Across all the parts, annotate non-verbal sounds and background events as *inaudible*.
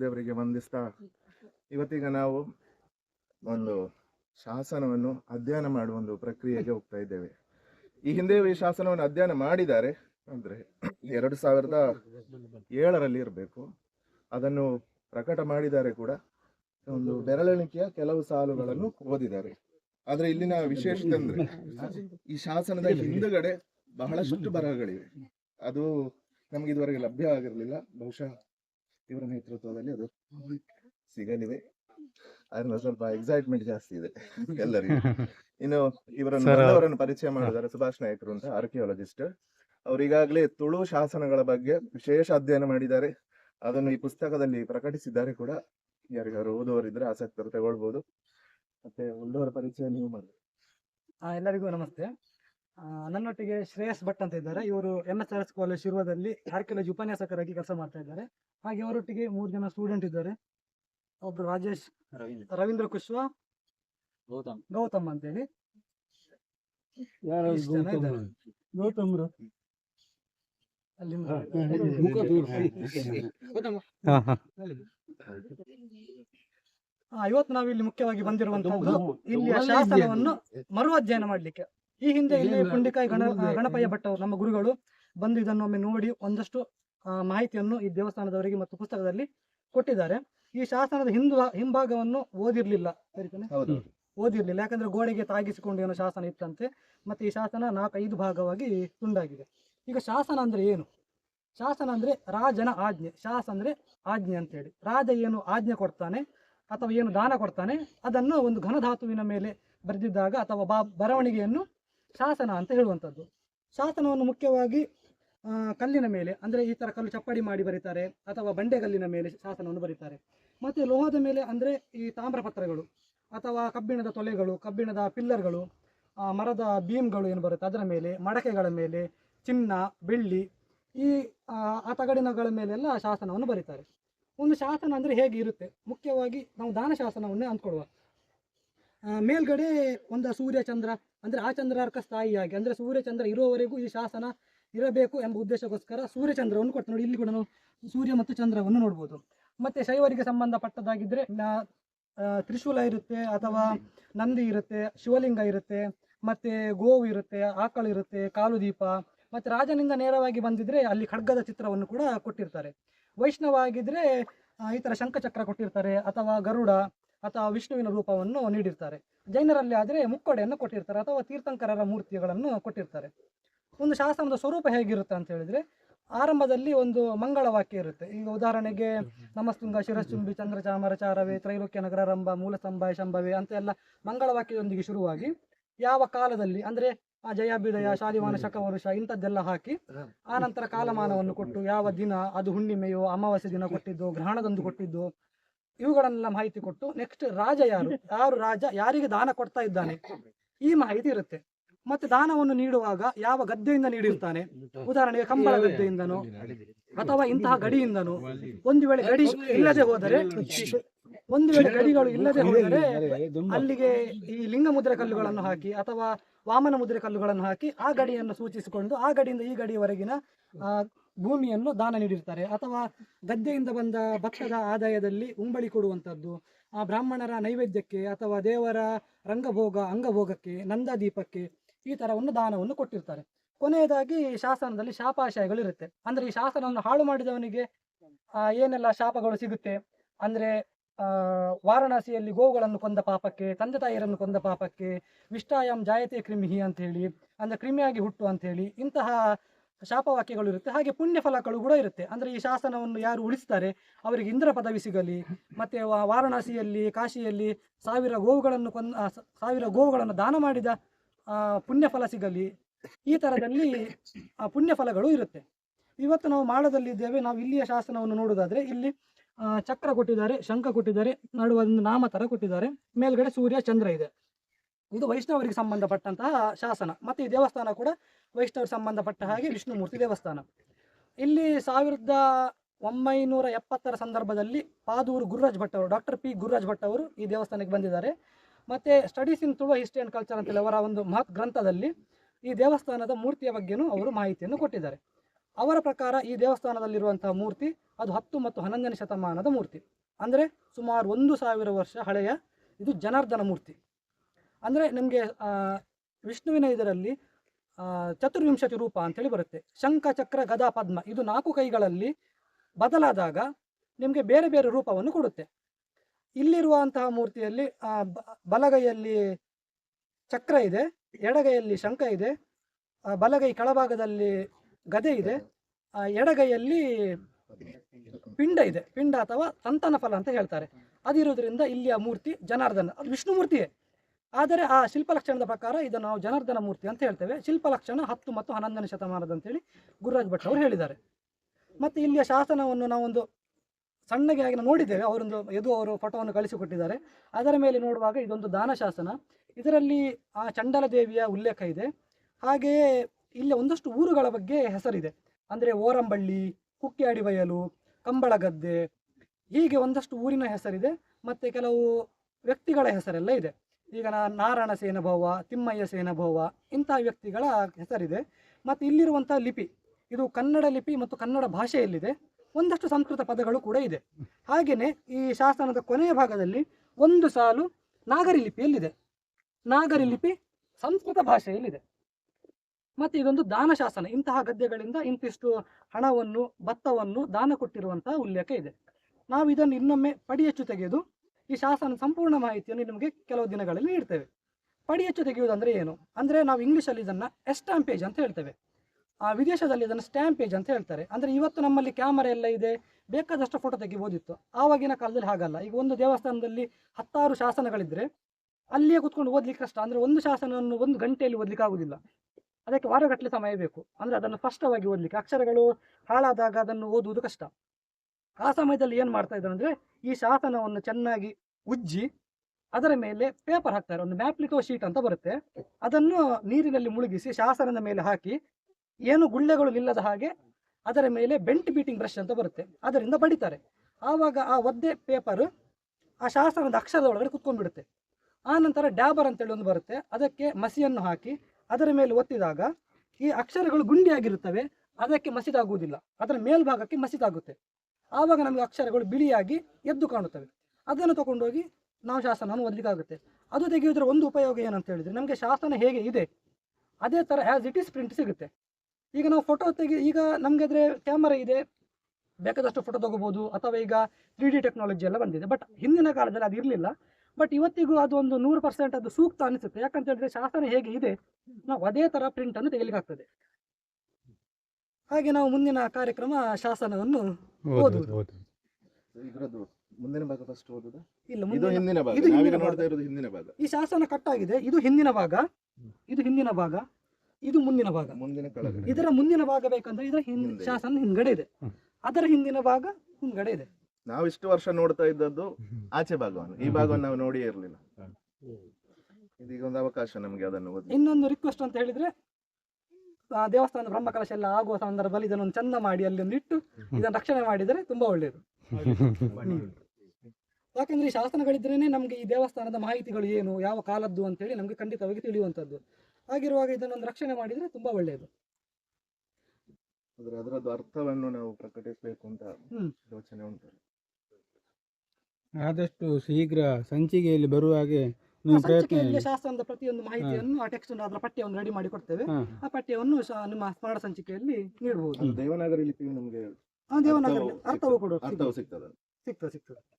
ದೇವರಿಗೆ ವಂದಿಸ್ತಾ ಇವತ್ತೀಗ ನಾವು ಒಂದು ಶಾಸನವನ್ನು ಅಧ್ಯಯನ ಮಾಡುವ ಒಂದು ಪ್ರಕ್ರಿಯೆಗೆ ಹೋಗ್ತಾ ಇದ್ದೇವೆ. ಈ ಹಿಂದೆ ಈ ಶಾಸನವನ್ನು ಅಧ್ಯಯನ ಮಾಡಿದ್ದಾರೆ. ಅಂದ್ರೆ ಎರಡು ಸಾವಿರದ ಏಳರಲ್ಲಿ ಇರಬೇಕು. ಅದನ್ನು ಪ್ರಕಟ ಮಾಡಿದ್ದಾರೆ ಕೂಡ. ಒಂದು ಬೆರಳೆಣಿಕೆಯ ಕೆಲವು ಸಾಲುಗಳನ್ನು ಓದಿದ್ದಾರೆ. ಆದ್ರೆ ಇಲ್ಲಿನ ವಿಶೇಷತೆ ಅಂದ್ರೆ ಈ ಶಾಸನದ ಹಿಂದುಗಡೆ ಬಹಳಷ್ಟು ಬರಹಗಳಿವೆ. ಅದು ನಮ್ಗೆ ಇದುವರೆಗೆ ಲಭ್ಯ ಆಗಿರಲಿಲ್ಲ. ಬಹುಶಃ ಇವರ ನೇತೃತ್ವದಲ್ಲಿ ಅದು ಸಿಗಲಿವೆ. ಅದರಿಂದ ಸ್ವಲ್ಪ ಎಕ್ಸೈಟ್ಮೆಂಟ್ ಜಾಸ್ತಿ ಇದೆ ಎಲ್ಲರಿಗೂ. ಇನ್ನು ಇವರನ್ನು ಅವರನ್ನು ಪರಿಚಯ ಮಾಡಿದ್ದಾರೆ ಸುಭಾಷ್ ನಾಯಕರು ಅಂತ ಆರ್ಕಿಯಾಲಜಿಸ್ಟ್ ಅವರು ಈಗಾಗಲೇ ತುಳು ಶಾಸನಗಳ ಬಗ್ಗೆ ವಿಶೇಷ ಅಧ್ಯಯನ ಮಾಡಿದ್ದಾರೆ. ಅದನ್ನು ಈ ಪುಸ್ತಕದಲ್ಲಿ ಪ್ರಕಟಿಸಿದ್ದಾರೆ ಕೂಡ. ಯಾರಿಗಾರು ಓದುವರಿದ್ರೆ ಆಸಕ್ತರು ತಗೊಳ್ಬಹುದು ಮತ್ತೆ ಉಳ್ಳವರ ಪರಿಚಯ ನೀವು ಮಾಡಿ. ಆ, ಎಲ್ಲರಿಗೂ ನಮಸ್ತೆ. ನನ್ನೊಟ್ಟಿಗೆ ಶ್ರೇಯಸ್ ಭಟ್ ಅಂತ ಇದ್ದಾರೆ. ಇವರು M S R S college ಶಿರ್ವದಲ್ಲಿ archaeology ಉಪನ್ಯಾಸಕರಾಗಿ ಕೆಲಸ ಮಾಡ್ತಾ ಇದ್ದಾರೆ. ಹಾಗೆ ಅವರೊಟ್ಟಿಗೆ ಮೂರು ಜನ ಸ್ಟೂಡೆಂಟ್ ಇದ್ದಾರೆ. ಒಬ್ರು ರಾಜೇಶ್ ರವೀಂದ್ರ. ಕುಶ್ವಾ ಗೌತಮ್. ಗೌತಮ್ ಅಂತೇಳಿ. ಗೌತಮ್ರು. ಅಲ್ಲಿ ಇವತ್ತು ನಾವು ಇಲ್ಲಿ ಮುಖ್ಯವಾಗಿ ಬಂದಿರುವಂತದ್ದು ಇಲ್ಲಿಯ ಶಾಸನವನ್ನು ಮರು ಅಧ್ಯಯನ ಮಾಡ್ಲಿಕ್ಕೆ. ಈ ಹಿಂದೆ ಇಲ್ಲಿ ಪುಂಡಿಕಾಯಿ ಗಣ ಗಣಪಯ್ಯ ಭಟ್ ಅವರು ನಮ್ಮ ಗುರುಗಳು ಬಂದು ಇದನ್ನು ಒಮ್ಮೆ ನೋಡಿ ಒಂದಷ್ಟು ಮಾಹಿತಿಯನ್ನು ಈ ದೇವಸ್ಥಾನದವರಿಗೆ ಮತ್ತು ಪುಸ್ತಕದಲ್ಲಿ ಕೊಟ್ಟಿದ್ದಾರೆ. ಈ ಶಾಸನದ ಹಿಂದೂ ಹಿಂಭಾಗವನ್ನು ಓದಿರ್ಲಿಲ್ಲ. ಸರಿತಾನೆ ಓದಿರ್ಲಿಲ್ಲ. ಯಾಕಂದ್ರೆ ಗೋಡೆಗೆ ತಾಗಿಸಿಕೊಂಡು ಏನೋ ಶಾಸನ ಇತ್ತಂತೆ. ಮತ್ತೆ ಈ ಶಾಸನ ನಾಲ್ಕೈದು ಭಾಗವಾಗಿ ತುಂಡಾಗಿದೆ. ಈಗ ಶಾಸನ ಅಂದ್ರೆ ಏನು? ಶಾಸನ ಅಂದ್ರೆ ರಾಜನ ಆಜ್ಞೆ. ಶಾಸ ಅಂದ್ರೆ ಆಜ್ಞೆ ಅಂತ ಹೇಳಿ ರಾಜ ಏನು ಆಜ್ಞೆ ಕೊಡ್ತಾನೆ ಅಥವಾ ಏನು ದಾನ ಕೊಡ್ತಾನೆ ಅದನ್ನು ಒಂದು ಘನಧಾತುವಿನ ಮೇಲೆ ಬರೆದಿದ್ದಾಗ ಅಥವಾ ಬಾ ಬರವಣಿಗೆಯನ್ನು ಶಾಸನ ಅಂತ ಹೇಳುವಂಥದ್ದು. ಶಾಸನವನ್ನು ಮುಖ್ಯವಾಗಿ ಕಲ್ಲಿನ ಮೇಲೆ ಅಂದರೆ ಈ ಥರ ಕಲ್ಲು ಚಪ್ಪಡಿ ಮಾಡಿ ಬರೀತಾರೆ ಅಥವಾ ಬಂಡೆಗಲ್ಲಿನ ಮೇಲೆ ಶಾಸನವನ್ನು ಬರೀತಾರೆ. ಮತ್ತು ಲೋಹದ ಮೇಲೆ ಅಂದರೆ ಈ ತಾಮ್ರಪತ್ರಗಳು ಅಥವಾ ಕಬ್ಬಿಣದ ತೊಲೆಗಳು ಕಬ್ಬಿಣದ ಪಿಲ್ಲರ್ಗಳು ಮರದ ಬೀಮ್ಗಳು ಏನು ಬರುತ್ತೆ ಅದರ ಮೇಲೆ ಮಡಕೆಗಳ ಮೇಲೆ ಚಿನ್ನ ಬೆಳ್ಳಿ ಈ ಆ, ತಗಡಿನಗಳ ಮೇಲೆಲ್ಲ ಶಾಸನವನ್ನು ಬರೀತಾರೆ. ಒಂದು ಶಾಸನ ಅಂದರೆ ಹೇಗೆ ಇರುತ್ತೆ? ಮುಖ್ಯವಾಗಿ ನಾವು ದಾನ ಶಾಸನವನ್ನೇ ಅಂದ್ಕೊಳ್ಳುವ. ಆ, ಮೇಲ್ಗಡೆ ಒಂದು ಸೂರ್ಯ ಚಂದ್ರ ಅಂದರೆ ಆ ಚಂದ್ರಾರ್ಕ ಸ್ಥಾಯಿಯಾಗಿ, ಅಂದರೆ ಸೂರ್ಯಚಂದ್ರ ಇರೋವರೆಗೂ ಈ ಶಾಸನ ಇರಬೇಕು ಎಂಬ ಉದ್ದೇಶಕ್ಕೋಸ್ಕರ ಸೂರ್ಯಚಂದ್ರವನ್ನು ಕೊಟ್ಟು ನೋಡಿ, ಇಲ್ಲಿ ಕೂಡ ನಾವು ಸೂರ್ಯ ಮತ್ತು ಚಂದ್ರವನ್ನು ನೋಡ್ಬೋದು. ಮತ್ತೆ ಶೈವರಿಗೆ ಸಂಬಂಧಪಟ್ಟದಾಗಿದ್ದರೆ ತ್ರಿಶೂಲ ಇರುತ್ತೆ, ಅಥವಾ ನಂದಿ ಇರುತ್ತೆ, ಶಿವಲಿಂಗ ಇರುತ್ತೆ, ಮತ್ತೆ ಗೋವು ಇರುತ್ತೆ, ಆಕಳು ಇರುತ್ತೆ, ಕಾಲು ದೀಪ, ಮತ್ತೆ ರಾಜನಿಂದ ನೇರವಾಗಿ ಬಂದಿದ್ರೆ ಅಲ್ಲಿ ಖಡ್ಗದ ಚಿತ್ರವನ್ನು ಕೂಡ ಕೊಟ್ಟಿರ್ತಾರೆ. ವೈಷ್ಣವ ಆಗಿದ್ರೆ ಈ ತರ ಶಂಖಚಕ್ರ ಕೊಟ್ಟಿರ್ತಾರೆ, ಅಥವಾ ಗರುಡ ಅಥವಾ ವಿಷ್ಣುವಿನ ರೂಪವನ್ನು ನೀಡಿರ್ತಾರೆ. ಜೈನರಲ್ಲಿ ಆದರೆ ಮುಕ್ಕೊಡೆಯನ್ನು ಕೊಟ್ಟಿರ್ತಾರೆ ಅಥವಾ ತೀರ್ಥಂಕರರ ಮೂರ್ತಿಗಳನ್ನು ಕೊಟ್ಟಿರ್ತಾರೆ. ಒಂದು ಶಾಸನದ ಸ್ವರೂಪ ಹೇಗಿರುತ್ತೆ ಅಂತ ಹೇಳಿದ್ರೆ, ಆರಂಭದಲ್ಲಿ ಒಂದು ಮಂಗಳ ವಾಕ್ಯ ಇರುತ್ತೆ. ಈಗ ಉದಾಹರಣೆಗೆ, ನಮಸ್ತುಂಗ ಶಿರಶುಂಬಿ ಚಂದ್ರ ಚಾಮರ ಚಾರವೇ ತ್ರೈಲೋಕ್ಯ ಮೂಲ ಮೂಲಸ್ತಂಭ ಶಂಭವೇ ಅಂತ ಎಲ್ಲ ಮಂಗಳ ವಾಕ್ಯದೊಂದಿಗೆ ಶುರುವಾಗಿ ಯಾವ ಕಾಲದಲ್ಲಿ, ಅಂದ್ರೆ ಆ ಜಯಾಭ್ಯುದಯ ಶಾಲಿವಾನ, ಶಕವರುಷ ಇಂಥದ್ದೆಲ್ಲ ಹಾಕಿ ಆ ನಂತರ ಕಾಲಮಾನವನ್ನು ಕೊಟ್ಟು ಯಾವ ದಿನ, ಅದು ಹುಣ್ಣಿಮೆಯೋ, ಅಮಾವಾಸ್ಯೆ ದಿನ ಕೊಟ್ಟಿದ್ದು, ಗ್ರಹಣದಂದು ಕೊಟ್ಟಿದ್ದು ಇವುಗಳನ್ನೆಲ್ಲ ಮಾಹಿತಿ ಕೊಟ್ಟು ನೆಕ್ಸ್ಟ್ ರಾಜ ಯಾರು? ಯಾರು ರಾಜ? ಯಾರಿಗೆ ದಾನ ಕೊಡ್ತಾ ಇದ್ದಾನೆ? ಈ ಮಾಹಿತಿ ಇರುತ್ತೆ. ಮತ್ತೆ ದಾನವನ್ನು ನೀಡುವಾಗ ಯಾವ ಗದ್ದೆಯಿಂದ ನೀಡಿರ್ತಾನೆ? ಉದಾಹರಣೆಗೆ ಕಂಬಳ ಗದ್ದೆಯಿಂದನೋ ಅಥವಾ ಇಂತಹ ಗಡಿಯಿಂದನೋ ಒಂದು ವೇಳೆ ಗಡಿ ಇಲ್ಲದೆ ಹೋದರೆ ಒಂದು ವೇಳೆ ಗಡಿಗಳು ಇಲ್ಲದೆ ಹೋದರೆ ಅಲ್ಲಿಗೆ ಈ ಲಿಂಗ ಮುದ್ರೆ ಕಲ್ಲುಗಳನ್ನು ಹಾಕಿ ಅಥವಾ ವಾಮನ ಮುದ್ರೆ ಕಲ್ಲುಗಳನ್ನು ಹಾಕಿ ಆ ಗಡಿಯನ್ನು ಸೂಚಿಸಿಕೊಂಡು ಆ ಗಡಿಯಿಂದ ಈ ಗಡಿಯವರೆಗಿನ ಆ, ಭೂಮಿಯನ್ನು ದಾನ ನೀಡಿರ್ತಾರೆ ಅಥವಾ ಗದ್ದೆಯಿಂದ ಬಂದ ಭತ್ತದ ಆದಾಯದಲ್ಲಿ ಉಂಬಳಿ ಕೊಡುವಂಥದ್ದು, ಆ ಬ್ರಾಹ್ಮಣರ ನೈವೇದ್ಯಕ್ಕೆ ಅಥವಾ ದೇವರ ರಂಗಭೋಗ, ಅಂಗಭೋಗಕ್ಕೆ, ನಂದಾದೀಪಕ್ಕೆ ಈ ಥರವನ್ನು ದಾನವನ್ನು ಕೊಟ್ಟಿರ್ತಾರೆ. ಕೊನೆಯದಾಗಿ ಶಾಸನದಲ್ಲಿ ಶಾಪಾಶಯಗಳು ಇರುತ್ತೆ. ಅಂದ್ರೆ ಈ ಶಾಸನವನ್ನು ಹಾಳು ಮಾಡಿದವನಿಗೆ ಏನೆಲ್ಲ ಶಾಪಗಳು ಸಿಗುತ್ತೆ? ಅಂದ್ರೆ ವಾರಣಾಸಿಯಲ್ಲಿ ಗೋವುಗಳನ್ನು ಕೊಂದ ಪಾಪಕ್ಕೆ, ತಂದೆ ತಾಯಿಯರನ್ನು ಕೊಂದ ಪಾಪಕ್ಕೆ ವಿಷ್ಟಾಯಂ ಜಾಯತೆ ಕ್ರಿಮಿಹಿ ಅಂತ ಹೇಳಿ ಅಂದ್ರೆ ಕ್ರಿಮಿಯಾಗಿ ಹುಟ್ಟು ಅಂತ ಹೇಳಿ ಇಂತಹ ಶಾಪವಾಕ್ಯಗಳು ಇರುತ್ತೆ ಹಾಗೆ ಪುಣ್ಯ ಫಲಗಳು ಕೂಡ ಇರುತ್ತೆ. ಅಂದರೆ ಈ ಶಾಸನವನ್ನು ಯಾರು ಉಳಿಸ್ತಾರೆ? ಅವರಿಗೆ ಇಂದ್ರ ಪದವಿ ಸಿಗಲಿ, ಮತ್ತು ವಾರಣಾಸಿಯಲ್ಲಿ, ಕಾಶಿಯಲ್ಲಿ ಸಾವಿರ ಗೋವುಗಳನ್ನು ಕೊಂದ ಸಾವಿರ ಗೋವುಗಳನ್ನು ದಾನ ಮಾಡಿದ ಪುಣ್ಯ ಫಲ ಸಿಗಲಿ, ಈ ಥರದಲ್ಲಿ ಪುಣ್ಯ ಫಲಗಳು ಇರುತ್ತೆ. ಇವತ್ತು ನಾವು ಮಾಡದಲ್ಲಿದ್ದೇವೆ ನಾವು ಇಲ್ಲಿಯ ಶಾಸನವನ್ನು ನೋಡೋದಾದರೆ ಇಲ್ಲಿ ಚಕ್ರ ಕೊಟ್ಟಿದ್ದಾರೆ, ಶಂಖ ಕೊಟ್ಟಿದ್ದಾರೆ, ನಡುವ ನಾಮ ತರ ಕೊಟ್ಟಿದ್ದಾರೆ. ಮೇಲ್ಗಡೆ ಸೂರ್ಯ, ಚಂದ್ರ ಇದೆ. ಇದು ವೈಷ್ಣವರಿಗೆ ಸಂಬಂಧಪಟ್ಟಂತಹ ಶಾಸನ. ಮತ್ತು ಈ ದೇವಸ್ಥಾನ ಕೂಡ ವೈಷ್ಣವರಿಗೆ ಸಂಬಂಧಪಟ್ಟ ಹಾಗೆ ವಿಷ್ಣುಮೂರ್ತಿ ದೇವಸ್ಥಾನ. ಇಲ್ಲಿ ಸಾವಿರದ ಒಂಬೈನೂರ ಎಪ್ಪತ್ತರ ಸಂದರ್ಭದಲ್ಲಿ ಪಾದೂರು ಗುರುರಾಜ್ ಭಟ್ ಅವರು, ಡಾಕ್ಟರ್ ಪಿ ಗುರುರಾಜ್ ಭಟ್ ಅವರು ಈ ದೇವಸ್ಥಾನಕ್ಕೆ ಬಂದಿದ್ದಾರೆ. ಮತ್ತೆ studies in Tuluva history and culture ಅಂತೇಳಿ ಅವರ ಒಂದು ಮಹತ್ ಗ್ರಂಥದಲ್ಲಿ ಈ ದೇವಸ್ಥಾನದ ಮೂರ್ತಿಯ ಬಗ್ಗೆನೂ ಅವರು ಮಾಹಿತಿಯನ್ನು ಕೊಟ್ಟಿದ್ದಾರೆ. ಅವರ ಪ್ರಕಾರ ಈ ದೇವಸ್ಥಾನದಲ್ಲಿರುವಂತಹ ಮೂರ್ತಿ ಅದು ಹತ್ತು ಮತ್ತು ಹನ್ನೊಂದನೇ ಶತಮಾನದ ಮೂರ್ತಿ. ಅಂದರೆ ಸುಮಾರು ಒಂದು ಸಾವಿರ ವರ್ಷ ಹಳೆಯ ಇದು ಜನಾರ್ದನ ಮೂರ್ತಿ. ಅಂದರೆ ನಿಮಗೆ ವಿಷ್ಣುವಿನ ಇದರಲ್ಲಿ ಚತುರ್ವಿಂಶತಿ ರೂಪ ಅಂತೇಳಿ ಬರುತ್ತೆ. ಶಂಖ, ಚಕ್ರ, ಗದಾ, ಪದ್ಮ ಇದು ನಾಲ್ಕು ಕೈಗಳಲ್ಲಿ ಬದಲಾದಾಗ ನಿಮಗೆ ಬೇರೆ ಬೇರೆ ರೂಪವನ್ನು ಕೊಡುತ್ತೆ. ಇಲ್ಲಿರುವಂತಹ ಮೂರ್ತಿಯಲ್ಲಿ ಬಲಗೈಯಲ್ಲಿ ಚಕ್ರ ಇದೆ, ಎಡಗೈಯಲ್ಲಿ ಶಂಖ ಇದೆ ಬಲಗೈ ಕೆಳಭಾಗದಲ್ಲಿ ಗದೆ ಇದೆ ಎಡಗೈಯಲ್ಲಿ ಪಿಂಡ ಇದೆ. ಪಿಂಡ ಅಥವಾ ಸಂತಾನ ಫಲ ಅಂತ ಹೇಳ್ತಾರೆ. ಅದಿರೋದ್ರಿಂದ ಇಲ್ಲಿಯ ಮೂರ್ತಿ ಜನಾರ್ದನ. ಅದು ವಿಷ್ಣು ಮೂರ್ತಿಯೇ. ಆದರೆ ಆ ಶಿಲ್ಪಲಕ್ಷಣದ ಪ್ರಕಾರ ಇದು ನಾವು ಜನಾರ್ದನ ಮೂರ್ತಿ ಅಂತ ಹೇಳ್ತೇವೆ. ಶಿಲ್ಪಲಕ್ಷಣ ಹತ್ತು ಮತ್ತು ಹನ್ನೊಂದನೇ ಶತಮಾನದ ಅಂತೇಳಿ ಗುರುರಾಜ್ ಭಟ್ ಅವರು ಹೇಳಿದ್ದಾರೆ. ಮತ್ತು ಇಲ್ಲಿಯ ಶಾಸನವನ್ನು ನಾವೊಂದು ಸಣ್ಣಗೆ ಆಗಿ ನೋಡಿದ್ದೇವೆ. ಅವರೊಂದು ಎದು ಅವರು ಫೋಟೋವನ್ನು ಕಳಿಸಿಕೊಟ್ಟಿದ್ದಾರೆ. ಅದರ ಮೇಲೆ ನೋಡುವಾಗ ಇದೊಂದು ದಾನ ಶಾಸನ. ಇದರಲ್ಲಿ ಆ ಚಂಡಲ ದೇವಿಯ ಉಲ್ಲೇಖ ಇದೆ. ಹಾಗೆಯೇ ಇಲ್ಲಿ ಒಂದಷ್ಟು ಊರುಗಳ ಬಗ್ಗೆ ಹೆಸರಿದೆ. ಅಂದರೆ ಓರಂಬಳ್ಳಿ ಕುಕ್ಕಿಯಾಡಿ ಬಯಲು, ಕಂಬಳಗದ್ದೆ ಹೀಗೆ ಒಂದಷ್ಟು ಊರಿನ ಹೆಸರಿದೆ. ಮತ್ತು ಕೆಲವು ವ್ಯಕ್ತಿಗಳ ಹೆಸರೆಲ್ಲ ಇದೆ. ಈಗ ನಾರಾಯಣ ಸೇನಭವ, ತಿಮ್ಮಯ್ಯ ಸೇನಭವ ಇಂಥ ವ್ಯಕ್ತಿಗಳ ಹೆಸರಿದೆ. ಮತ್ತು ಇಲ್ಲಿರುವಂಥ ಲಿಪಿ, ಇದು ಕನ್ನಡ ಲಿಪಿ ಮತ್ತು ಕನ್ನಡ ಭಾಷೆಯಲ್ಲಿದೆ. ಒಂದಷ್ಟು ಸಂಸ್ಕೃತ ಪದಗಳು ಕೂಡ ಇದೆ. ಹಾಗೆಯೇ ಈ ಶಾಸನದ ಕೊನೆಯ ಭಾಗದಲ್ಲಿ ಒಂದು ಸಾಲು ನಾಗರಿ ಲಿಪಿಯಲ್ಲಿದೆ. ನಾಗರಿ ಲಿಪಿ ಸಂಸ್ಕೃತ ಭಾಷೆಯಲ್ಲಿದೆ. ಮತ್ತು ಇದೊಂದು ದಾನ ಶಾಸನ. ಇಂತಹ ಗದ್ಯಗಳಿಂದ ಇಂತಿಷ್ಟು ಹಣವನ್ನು, ಭತ್ತವನ್ನು, ದಾನ ಕೊಟ್ಟಿರುವಂತಹ ಉಲ್ಲೇಖ ಇದೆ. ನಾವು ಇದನ್ನು ಇನ್ನೊಮ್ಮೆ ಪಡಿಯಚ್ಚು ತೆಗೆದು ಈ ಶಾಸನ ಸಂಪೂರ್ಣ ಮಾಹಿತಿಯನ್ನು ನಿಮಗೆ ಕೆಲವು ದಿನಗಳಲ್ಲಿ ನೀಡ್ತೇವೆ. ಪಡಿಯಚ್ಚು ತೆಗೆಯುವುದಂದ್ರೆ ಏನು? ಅಂದರೆ ನಾವು ಇಂಗ್ಲೀಷಲ್ಲಿ ಇದನ್ನು ಎಸ್ಟಾಂಪೇಜ್ ಅಂತ ಹೇಳ್ತೇವೆ. ಆ ವಿದೇಶದಲ್ಲಿ ಇದನ್ನು ಸ್ಟ್ಯಾಂಪೇಜ್ ಅಂತ ಹೇಳ್ತಾರೆ. ಅಂದರೆ ಇವತ್ತು ನಮ್ಮಲ್ಲಿ ಕ್ಯಾಮರಾ ಎಲ್ಲ ಇದೆ, ಬೇಕಾದಷ್ಟು ಫೋಟೋ ತೆಗಿಬೋದಿತ್ತು. ಆವಾಗಿನ ಕಾಲದಲ್ಲಿ ಹಾಗಲ್ಲ. ಈಗ ಒಂದು ದೇವಸ್ಥಾನದಲ್ಲಿ ಹತ್ತಾರು ಶಾಸನಗಳಿದ್ರೆ ಅಲ್ಲಿಯೇ ಕುತ್ಕೊಂಡು ಓದ್ಲಿಕ್ಕೆ ಕಷ್ಟ. ಅಂದರೆ ಒಂದು ಶಾಸನವನ್ನು ಒಂದು ಗಂಟೆಯಲ್ಲಿ ಓದ್ಲಿಕ್ಕೆ ಆಗುದಿಲ್ಲ. ಅದಕ್ಕೆ ವಾರಗಟ್ಟಲೆ ಸಮಯ ಬೇಕು. ಅಂದರೆ ಅದನ್ನು ಸ್ಪಷ್ಟವಾಗಿ ಓದಲಿಕ್ಕೆ. ಅಕ್ಷರಗಳು ಹಾಳಾದಾಗ ಅದನ್ನು ಓದುವುದು ಕಷ್ಟ. ಆ ಸಮಯದಲ್ಲಿ ಏನು ಮಾಡ್ತಾ ಇದ್ದಾರೆ ಅಂದರೆ ಈ ಶಾಸನವನ್ನು ಚೆನ್ನಾಗಿ ಉಜ್ಜಿ ಅದರ ಮೇಲೆ ಪೇಪರ್ ಹಾಕ್ತಾರೆ. ಒಂದು ಮ್ಯಾಪ್ಲಿಕೋ ಶೀಟ್ ಅಂತ ಬರುತ್ತೆ. ಅದನ್ನು ನೀರಿನಲ್ಲಿ ಮುಳುಗಿಸಿ ಶಾಸನದ ಮೇಲೆ ಹಾಕಿ ಏನು ಗುಳ್ಳೆಗಳು ನಿಲ್ಲದ ಹಾಗೆ ಅದರ ಮೇಲೆ ಬೆಂಟ್ ಬೀಟಿಂಗ್ ಬ್ರಷ್ ಅಂತ ಬರುತ್ತೆ. ಅದರಿಂದ ಬಡಿತಾರೆ. ಆವಾಗ ಆ ಒದ್ದೆ ಪೇಪರ್ ಆ ಶಾಸನದ ಅಕ್ಷರದ ಒಳಗಡೆ ಕುತ್ಕೊಂಡ್ಬಿಡುತ್ತೆ. ಆ ನಂತರ ಡ್ಯಾಬರ್ ಅಂತೇಳಿ ಒಂದು ಬರುತ್ತೆ. ಅದಕ್ಕೆ ಮಸಿಯನ್ನು ಹಾಕಿ ಅದರ ಮೇಲೆ ಒತ್ತಿದಾಗ ಈ ಅಕ್ಷರಗಳು ಗುಂಡಿಯಾಗಿರುತ್ತವೆ. ಅದಕ್ಕೆ ಮಸಿದಾಗುವುದಿಲ್ಲ. ಅದರ ಮೇಲ್ಭಾಗಕ್ಕೆ ಮಸಿದಾಗುತ್ತೆ. ಆವಾಗ ನಮಗೆ ಅಕ್ಷರಗಳು ಬಿಳಿಯಾಗಿ ಎದ್ದು ಕಾಣುತ್ತವೆ. ಅದನ್ನು ತಗೊಂಡೋಗಿ ನಾವು ಶಾಸನವನ್ನು ಓದಲಿಕ್ಕಾಗುತ್ತೆ. ಅದು ತೆಗೆಯುವುದರ ಒಂದು ಉಪಯೋಗ ಏನಂತ ಹೇಳಿದ್ರೆ, ನಮಗೆ ಶಾಸನ ಹೇಗೆ ಇದೆ, ಅದೇ ಥರ ಆ್ಯಸ್ ಇಟ್ ಈಸ್ ಪ್ರಿಂಟ್ ಸಿಗುತ್ತೆ. ಈಗ ನಾವು ಫೋಟೋ ತೆಗಿ, ಈಗ ನಮಗೆ ಆದರೆ ಕ್ಯಾಮರಾ ಇದೆ. ಬೇಕಾದಷ್ಟು ಫೋಟೋ ತಗೋಬೋದು, ಅಥವಾ ಈಗ ತ್ರೀ ಡಿ ಟೆಕ್ನಾಲಜಿ ಎಲ್ಲ ಬಂದಿದೆ. ಬಟ್ ಹಿಂದಿನ ಕಾಲದಲ್ಲಿ ಅದು ಇರಲಿಲ್ಲ. ಬಟ್ ಇವತ್ತಿಗೂ ಅದು ಒಂದು ನೂರು ಪರ್ಸೆಂಟ್ ಅದು ಸೂಕ್ತ ಅನಿಸುತ್ತೆ. ಯಾಕಂತ ಹೇಳಿದ್ರೆ ಶಾಸನ ಹೇಗೆ ಇದೆ, ನಾವು ಅದೇ ಥರ ಪ್ರಿಂಟನ್ನು ತೆಗಿಲಿಕ್ಕಾಗ್ತದೆ ಹಾಗೆ ನಾವು ಮುಂದಿನ ಕಾರ್ಯಕ್ರಮ ಶಾಸನವನ್ನು ಓದುವುದು. ಮುಂದಿನ ಭಾಗ ಫಸ್ಟ್ ಓದುದ? ಇಲ್ಲ ಇದು ಮುಂದಿನ ಹಿಂದಿನ ಭಾಗ. ಇದು ಹಿಂದಿನ ನೋಡ್ತಾ ಇರೋದು ಹಿಂದಿನ ಭಾಗ. ಈ ಶಾಸನ ಆಗಿದೆ. ಇದು ಹಿಂದಿನ ಭಾಗ. ಇದು ಹಿಂದಿನ ಭಾಗ. ಇದು ಮುಂದಿನ ಭಾಗ. ಮುಂದಿನ ಕೆಳಗಡೆ. ಇದರ ಮುಂದಿನ ಭಾಗ ಬೇಕಂದ್ರೆ ಇದರ ಹಿಂದಿನ ಹಿಂದೆ. ಶಾಸನ ಹಿಂದ್ಗಡೆ ಇದೆ. ಅದರ ಹಿಂದಿನ ಭಾಗ ಹಿಂದ್ಗಡೆ ಇದೆ. ನಾವು ಇಷ್ಟು ವರ್ಷ ನೋಡ್ತಾ ಇದ್ದದ್ದು ಆಚೆ ಭಾಗವನ್ನು. ಈ ಭಾಗವನ್ನು ನಾವು ನೋಡಿಯೇ ಇರಲಿಲ್ಲ. ಇದೀಗ ಒಂದು ಅವಕಾಶ ನಮಗೆ ಅದನ್ನು ಓದಿ. ಇನ್ನೊಂದು ರಿಕ್ವೆಸ್ಟ್ ಅಂತ ಹೇಳಿದ್ರೆ ಆ ಬ್ರಹ್ಮ ಬ್ರಹ್ಮಕಲಶ ಎಲ್ಲ ಆಗುವ ಸಂದರ್ಭದಲ್ಲಿ ಇದನ್ನು ಒಂದು ಚಂದ ಮಾಡಿ ಅಲ್ಲಿ ಒಂದು ಇಟ್ಟು ಇದನ್ನು ರಕ್ಷಣೆ ಮಾಡಿದರೆ ತುಂಬಾ ಒಳ್ಳೆಯದು ಯಾಕಂದ್ರೆ ಈ ಶಾಸನಗಳಿದ್ರೇನೆ ನಮ್ಗೆ ಈ ದೇವಸ್ಥಾನದ ಮಾಹಿತಿಗಳು ಏನು ಯಾವ ಕಾಲದ್ದು ಅಂತ ಹೇಳಿ ನಮ್ಗೆ ಖಂಡಿತವಾಗಿ ತಿಳಿಯುವಂತದ್ದು ಹಾಗಿರುವಾಗ ಇದನ್ನೊಂದು ರಕ್ಷಣೆ ಮಾಡಿದರೆ ತುಂಬಾ ಒಳ್ಳೆಯದು ಅದರ ಅದರದ್ದು ಅರ್ಥವನ್ನು ನಾವು ಪ್ರಕಟಿಸಬೇಕು ಅಂತ ಹ್ಮ್. ಯೋಚನೆ ಉಂಟು. ಆದಷ್ಟು ಶೀಘ್ರ ಸಂಚಿಗೆಯಲ್ಲಿ ಬರುವ ಹಾಗೆ ಸಂಚಿಕೆಯಲ್ಲಿ ಶಾಸ್ತ್ರದ ಶಾಸನದ ಪ್ರತಿಯೊಂದು ಮಾಹಿತಿಯನ್ನು ಆ ಟೆಕ್ಸ್ಟ್ ಅದರ ಪಠ್ಯವನ್ನು ರೆಡಿ ಮಾಡಿ ಕೊಡ್ತೇವೆ ಆ ಪಠ್ಯವನ್ನು ನಿಮ್ಮ ಸ್ಮರಣ ಸಂಚಿಕೆಯಲ್ಲಿ ನೀಡಬಹುದು ದೇವನಾಗರಿ ಲಿಪಿಯು ನಮಗೆ ಆ ದೇವನಾಗರಿ ಅರ್ಥವು ಕೂಡ ಸಿಗ್ತದೆ. ಸಿಗ್ತದೆ. ಸಿಗ್ತದೆ.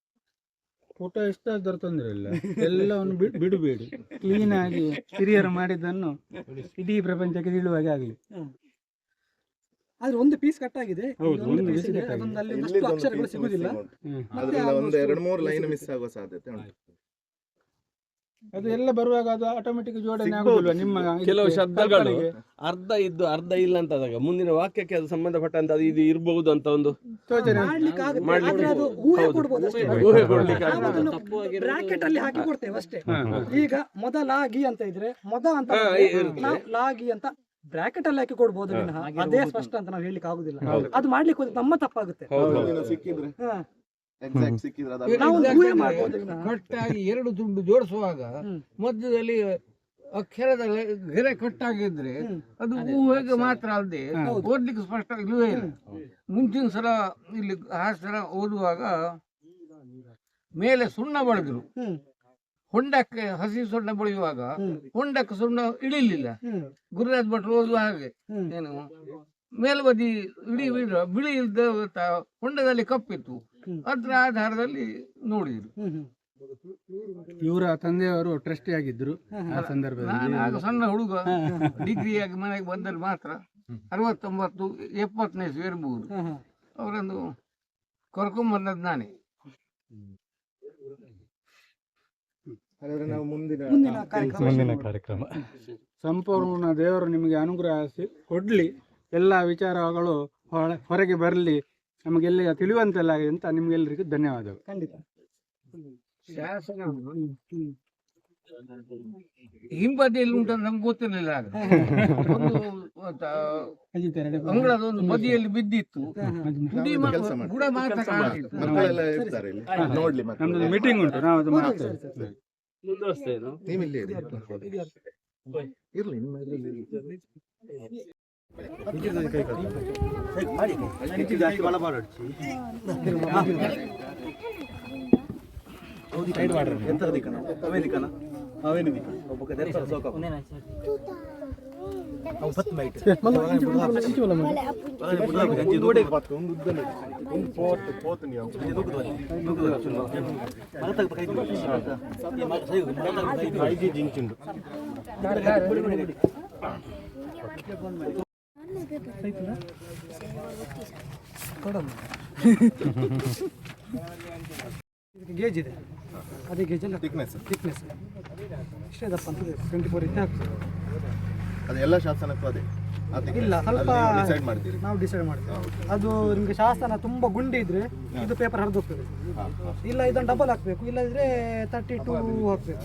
ಫೋಟೋ ಎಷ್ಟಾದ್ರೂ ತೊಂದರೆ ಇಲ್ಲ. *laughs* ಎಲ್ಲವನ್ನು ಬಿಡ್- ಬಿಡಬೇಡಿ. ಕ್ಲೀನ್ ಆಗಿ ಹಿರಿಯರು ಮಾಡಿದ್ದನ್ನು ಇಡೀ ಪ್ರಪಂಚಕ್ಕೆ ತಿಳಿಯುವಾಗೆ ಆಗಲಿ. ಆದ್ರೆ ಒಂದು ಪೀಸ್ ಕಟ್ ಆಗಿದೆ. ಅಕ್ಷರಗಳು ಸಿಗುದಿಲ್ಲ missing ಮತ್ತೆ ಒಂದು ಎರಡು ಮೂರು ಲೈನ್ ಮಿಸ್ ಆಗುವ ಸಾಧ್ಯತೆ ಉಂಟು. ಅದು ಎಲ್ಲ ಬರುವಾಗ ಅದು ಆಟೋಮೆಟಿಕ್ ಜೋಡಣೆ ಆಗುವುದಿಲ್ಲ ಆಗುದಿಲ್ವಾ ನಿಮ್ಮ ಕೆಲವು ಶಬ್ದಗಳು. ಅರ್ಧ ಇದ್ದು ಅರ್ಧ ಇಲ್ಲ ಅಂತ ಆದಾಗ ಮುಂದಿನ ವಾಕ್ಯಕ್ಕೆ ಅದು ಸಂಬಂಧಪಟ್ಟಂತ ಅದು ಇದು ಇರಬಹುದು ಅಂತ ಒಂದು ಯೋಚನೆ ಮಾಡ್ಲಿಕ್ಕೆ ಆಗುತ್ತೆ. ಅದು ಊಹೆ ಹೌದು. ಅಷ್ಟೇ. ಊಹೆ ಕೊಡ್ಲಿಕ್ಕೆ ನಾವು ಆಗ್ತದೆ. ಅದನ್ನು ಬ್ರಾಕೆಟ್ ಅಲ್ಲಿ ಹಾಕಿ ಕೊಡ್ತೇವೆ ಅಷ್ಟೇ. ಈಗ ಮೊದಲಾಗಿ ಅಂತ ಇದ್ರೆ ಮೊದ ಅಂತ ಲಾಗಿ ಅಂತ ಬ್ರಾಕೆಟ್ ಅಲ್ಲಿ ಹಾಕಿ ಕೊಡ್ಬೋದು ಅದೇ ಸ್ಪಷ್ಟ ಅಂತ ನಾವು ಹೇಳಲಿಕ್ಕೆ ಆಗುದಿಲ್ಲ. ಅದು ಮಾಡ್ಲಿಕ್ಕೆ ಹೋದ್ರೆ ನಮ್ಮ ತಪ್ಪಾಗುತ್ತೆ. ಸಿಕ್ಕಿದ್ರೆ? ಹಾ. ಎಕ್ಸಾಕ್ಟ್ ಸಿಕ್ಕಿದ್ರೆ ಕಟ್ಟಾಗಿ ಎರಡು ತುಂಡು ಜೋಡಿಸುವಾಗ ಮಧ್ಯದಲ್ಲಿ ಅಕ್ಷರದ ಗೆರೆ ಕಟ್ಟಾಗಿದ್ರೆ ಅದು ಊಹೆಗೆ ಮಾತ್ರ ಅಲ್ಲದೆ ಓದ್ಲಿಕ್ಕೆ ಸ್ಪಷ್ಟ ಇಲ್ಲವೇ ಇಲ್ಲ ಮುಂಚಿನ ಸಲ ಇಲ್ಲಿ ಹಾಸನ ಓದುವಾಗ ಮೇಲೆ ಸುಣ್ಣ ಬಳಿದ್ರು. ಹೊಂಡಕ್ಕೆ ಹಸಿ ಸುಣ್ಣ ಬಳಿಯುವಾಗ. ಹೊಂಡಕ್ಕೆ ಸುಣ್ಣ ಇಳಿಲಿಲ್ಲ. ಗುರುರಾಜ್ ಭಟ್ರು ಓದುವ ಹಾಗೆ. ಏನು ಮೇಲ್ಬದಿ ಇಡೀ ಬಿಳಿ ಇಲ್ದ ತ- ಹೊಂಡದಲ್ಲಿ ಕಪ್ಪಿತ್ತು. ಅದ್ರ ಆಧಾರದಲ್ಲಿ ನೋಡಿದ್ರು ಇವರ ತಂದೆಯವರು ಟ್ರಸ್ಟಿ ಆಗಿದ್ರು ಆ ಸಂದರ್ಭದಲ್ಲಿ. ನಾನು ಆಗ ಸಣ್ಣ ಹುಡುಗ. ಡಿಗ್ರಿ ಆಗಿ ಮನೆಗೆ ಬಂದಲ್ಲಿ ಮಾತ್ರ ಅರವತ್ತೊಂಬತ್ತು ಎಪ್ಪತ್ತನೇ ಸು ಹಾ, ಅವರಂದು ಅವರನ್ನು ಕರ್ಕೊಂಬಂದದ್ದು ನಾನೇ. ಮುಂದಿನ ಮುಂದಿನ ಕಾರ್ಯಕ್ರಮ. ಸಂಪೂರ್ಣ ದೇವರು ನಿಮಗೆ ಅನುಗ್ರಹಿಸಿ ಕೊಡ್ಲಿ. ಎಲ್ಲ ವಿಚಾರಗಳು ಹೊರ- ಹೊರಗೆ ಬರಲಿ. ನಮಗೆಲ್ಲ ತಿಳಿಯುವಂತೆಲ್ಲ ಆಗಿದೆ ಅಂತ ನಿಮ್ಗೆಲ್ಲರಿಗೂ ಧನ್ಯವಾದಗಳು. ಖಂಡಿತ. ಶಾಸನ ಹಿಂಬದಿಯಲ್ಲಿ ಉಂಟಂತ ನಮ್ಗೆ ಗೊತ್ತಿರಲಿಲ್ಲ ಆಗ. ಒಂದು ತ- ಅಂಗಳದ ಒಂದು ಬದಿಯಲ್ಲಿ ಬಿದ್ದಿತ್ತು. ಪುಡಿ. ಬುಡ ಮಾತ್ರ ನಮ್ದು ಮೀಟಿಂಗ್ ಉಂಟು. ನಾವು ಅದು ಸರಿ, ಮಾಡ್ತೇವೆ ಸರಿ, ಸರಿ. ನೀವು ಇಲ್ಲಿ ಇರಿ. ಇರ್ಲಿ ನಿಮ್ಮ ಇದ್ರಲ್ಲಿ ಇರಿ. ಕೊಡಮ್ಮ. ಇದಕ್ಕೆ ಗೇಜ್ ಇದೆ. ಅದೇ ಗೇಜಲ್ಲಿ Thickness. ಥಿಕ್ನೆಸ್ ಇಷ್ಟೇ ದಪ್ಪ ಅಂತ ಟ್ವೆಂಟಿ ಫೋರ್ ಇಂಚ್ ಹಾಕ್ತೀವಿ ಅದು ನಿಮ್ಗೆ ಶಾಸನಕ್ಕೂ ಅದೇ. ಇಲ್ಲ ಸ್ವಲ್ಪ ಡಿಸೈಡ್ ಮಾಡ್ತೀರಿ. ನಾವು ಡಿಸೈಡ್ ಮಾಡ್ತೀವಿ. ಅದು ನಿಮಗೆ ಶಾಸನ ತುಂಬ ಗುಂಡಿ ಇದ್ರೆ ಇದು ಪೇಪರ್ ಹರಿದು ಹೋಗ್ತದೆ ಇಲ್ಲ ಇದನ್ನು ಡಬಲ್ ಹಾಕಬೇಕು. ಇಲ್ಲದ್ರೆ ತರ್ಟಿ ಟೂ ಹಾಕಬೇಕು.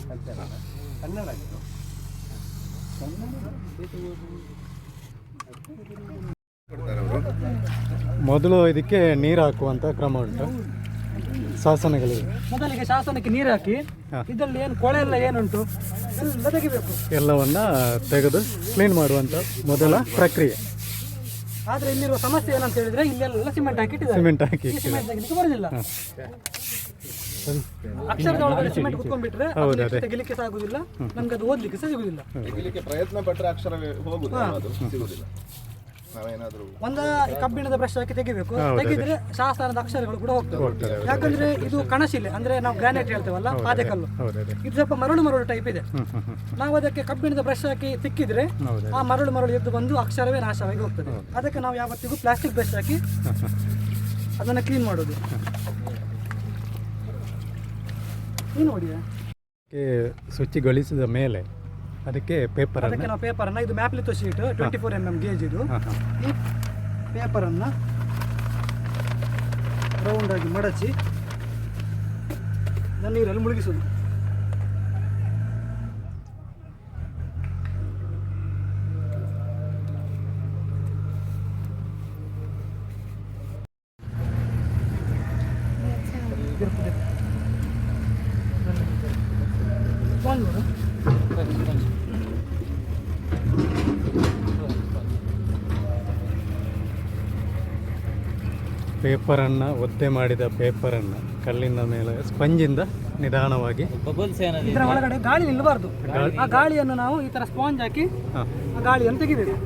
ಅವರು ಮೊದಲು ಇದಕ್ಕೆ ನೀರು ಹಾಕುವಂತ ಕ್ರಮ ಉಂಟು. ಶಾಸನಗಳಿಗೆ. ಮೊದಲಿಗೆ ಶಾಸನಕ್ಕೆ ನೀರು ಹಾಕಿ ಇದರಲ್ಲಿ ಏನು ಕೊಳೆ ಎಲ್ಲ ಏನುಂಟು ಎಲ್ಲ ತೆಗಿಬೇಕು. ಎಲ್ಲವನ್ನ ತೆಗೆದು ಕ್ಲೀನ್ ಮಾಡುವಂತ ಮೊದಲ ಪ್ರಕ್ರಿಯೆ. ಆದ್ರೆ ಇಲ್ಲಿರುವ ಸಮಸ್ಯೆ ಏನಂತ ಹೇಳಿದ್ರೆ ಇಲ್ಲೆಲ್ಲ ಸಿಮೆಂಟ್ ಹಾಕಿಟ್ಟಿದ್ದಾರೆ. ಸಿಮೆಂಟ್ ಹಾಕಿ ಸಿಮೆಂಟ್ ಬರೋದಿಲ್ಲ. ಅಕ್ಷರದ ಒಳಗಡೆ ಸಿಮೆಂಟ್ ಕುತ್ಕೊಂಡ್ಬಿಟ್ರೆ ತೆಗಿಲಿಕ್ಕೆ ಸಹ ಆಗುದಿಲ್ಲ ನಮ್ಗೆ ಅದು ಓದ್ಲಿಕ್ಕೆ ಸಹ ಸಿಗುದಿಲ್ಲ ತೆಗಿಲಿಕ್ಕೆ ಪ್ರಯತ್ನ ಪಟ್ಟರೆ ಅಕ್ಷರ ಅದು ಸಿಗುದಿಲ್ಲ. ಒಂದ ಈ ಕಬ್ಬಿಣದ ಬ್ರಷ್ ಹಾಕಿ ತೆಗಿಬೇಕು. ತೆಗೆದ್ರೆ ಶಾಸನದ ಅಕ್ಷರಗಳು ಕೂಡ ಹೋಗ್ತವೆ. ಯಾಕಂದ್ರೆ ಇದು ಕಣಶಿಲೆ ಅಂದ್ರೆ ನಾವು ಗ್ರಾನೈಟ್ ಹೇಳ್ತೇವಲ್ಲ ಪಾದೆಕಲ್ಲು ಇದು ಸ್ವಲ್ಪ ಮರಳು ಮರಳು ಟೈಪ್ ಇದೆ. ನಾವು ಅದಕ್ಕೆ ಕಬ್ಬಿಣದ ಬ್ರಷ್ ಹಾಕಿ ತಿಕ್ಕಿದ್ರೆ ಆ ಮರಳು ಮರಳು ಎದ್ದು ಬಂದು ಅಕ್ಷರವೇ ನಾಶವಾಗಿ ಹೋಗ್ತದೆ. ಅದಕ್ಕೆ ನಾವು ಯಾವತ್ತಿಗೂ ಪ್ಲಾಸ್ಟಿಕ್ ಬ್ರಷ್ ಹಾಕಿ *laughs* ಅದನ್ನ ಕ್ಲೀನ್ ಮಾಡೋದು. ನೀನು ನೋಡಿಯಾ ಶುಚಿಗೊಳಿಸಿದ ಮೇಲೆ ಅದಕ್ಕೆ ಪೇಪರ್ ಅದಕ್ಕೆ ನಾವು ಪೇಪರನ್ನು ಇದು ಮ್ಯಾಪ್ಲಿತ್ತು sheet twenty four M M gauge ಇದು. ಈ ಪೇಪರನ್ನು ರೌಂಡ್ ಆಗಿ ಮಡಚಿ ನಾನು ನೀರಲ್ಲಿ ಮುಳುಗಿಸೋದು ಸ್ಪಾಂಜ್ ನೋಡು. ಪೇಪರನ್ನು ಒದ್ದೆ ಮಾಡಿದ ಪೇಪರನ್ನು ಕಲ್ಲಿನ ಮೇಲೆ ಸ್ಪಂಜಿಂದ ನಿಧಾನವಾಗಿ ಇದರ ಒಳಗಡೆ ಗಾಳಿ ನಿಲ್ಲಬಾರ್ದು. ಆ ಗಾಳಿಯನ್ನು ನಾವು ಈ ತರ ಸ್ಪಾಂಜ್ ಹಾಕಿ ಆ ಗಾಳಿಯನ್ನು ತೆಗಿಬೇಕು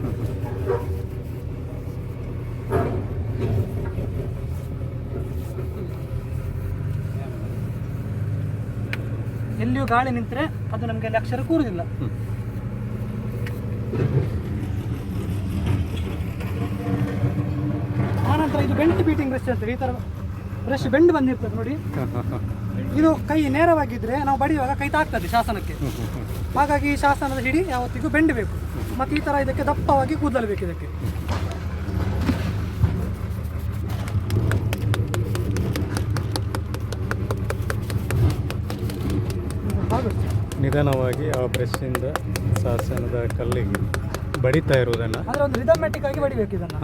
ಎಲ್ಲಿಯೂ ಗಾಳಿ ನಿಂತರೆ ಅದು ನಮಗೆ ಅಲ್ಲಿ ಅಕ್ಷರ ಕೂರುದಿಲ್ಲ ಇದು ಬೆಂಡ್ ಬೀಟಿಂಗ್ ಬ್ರಷ್ ಅಂತ ಈ ತರ ಬ್ರಷ್ ಬೆಂಡ್ ಬಂದಿರ್ತದೆ ನೋಡಿ. ಇದು ಕೈ ನೇರವಾಗಿದ್ರೆ ನಾವು ಬಡಿಯುವಾಗ ಕೈ ತಾಕ್ತದೆ ಶಾಸನಕ್ಕೆ. ಹಾಗಾಗಿ ಈ ಶಾಸನದ ಹಿಡಿ ಯಾವತ್ತಿಗೂ ಬೆಂಡಬೇಕು ಮತ್ತು ಈ ಥರ ಇದಕ್ಕೆ ದಪ್ಪವಾಗಿ ಕೂದಲು ಬೇಕು ಇದಕ್ಕೆ. ನಿಧಾನವಾಗಿ ಆ ಬ್ರಷ್ಷಿಂದ ಶಾಸನದ ಕಲ್ಲಿಗೆ ಬಡಿತಾ ಇರುವುದನ್ನು ಅಂದ್ರೆ ಒಂದು ರಿದಮೆಟಿಕ್ ಆಗಿ ಬಡಿಬೇಕು ಇದನ್ನು.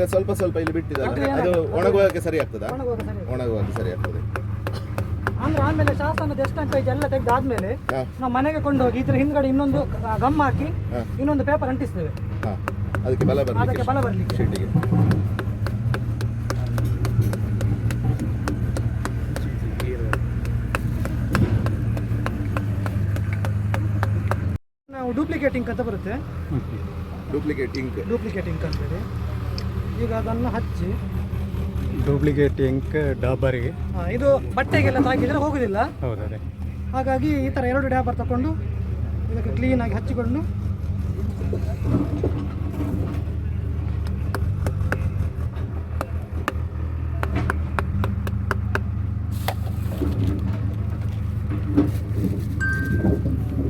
ಇಲ್ಲ ಸ್ವಲ್ಪ ಸ್ವಲ್ಪ ಇಲ್ಲಿ ಬಿಟ್ಟಿದ್ದಾರೆ ಅದು ಒಣಗುವಾಗೆ ಸರಿ ಆಗ್ತದಾ? ಒಣಗುವಾಗ ಸರಿ ಆಗ್ತದೆ. ಅಂದ್ರೆ ಆಮೇಲೆ ಶಾಸನದ ಎಷ್ಟಂತ ಪೇಜ್ ಎಲ್ಲ ತೆಗೆದಾದ್ಮೇಲೆ. ನಾವು ಮನೆಗೆ ಕೊಂಡೋಗಿ ಇದ್ರ ಹಿಂದ್ಗಡೆ ಇನ್ನೊಂದು ಗಮ್ ಹಾಕಿ ಇನ್ನೊಂದು ಪೇಪರ್ ಅಂಟಿಸ್ತೇವೆ. ಅದಕ್ಕೆ ಬಲ ಅದಕ್ಕೆ ಬರಲಿಕ್ಕೆ ಬಲ ಬರ್ಲಿಕ್ಕೆ. ಶೀಟಿಗೆ. ನಾವು ಡೂಪ್ಲಿಕೇಟಿಂಗ್ ಅಂತ ಬರುತ್ತೆ. ಡೂಪ್ಲಿಕೇಟಿಂಗ್ ಡೂಪ್ಲಿಕೇಟಿಂಗ್ ಅಂತ ಹೇಳಿ ಈಗ ಅದನ್ನು ಹಚ್ಚಿ. ಡೂಪ್ಲಿಕೇಟ್ ಇಂಕ್ ಡಾಬರಿಗೆ ಆ, ಇದು ಬಟ್ಟೆಗೆಲ್ಲ ತಾಗಿದ್ರೆ ಹೋಗುದಿಲ್ಲ. ಹೌದದೇ ಹಾಗಾಗಿ ಈ ಥರ ಎರಡು ಡ್ಯಾಬರ್ ತಗೊಂಡು ಇದಕ್ಕೆ ಕ್ಲೀನಾಗಿ ಹಚ್ಚಿಕೊಂಡು.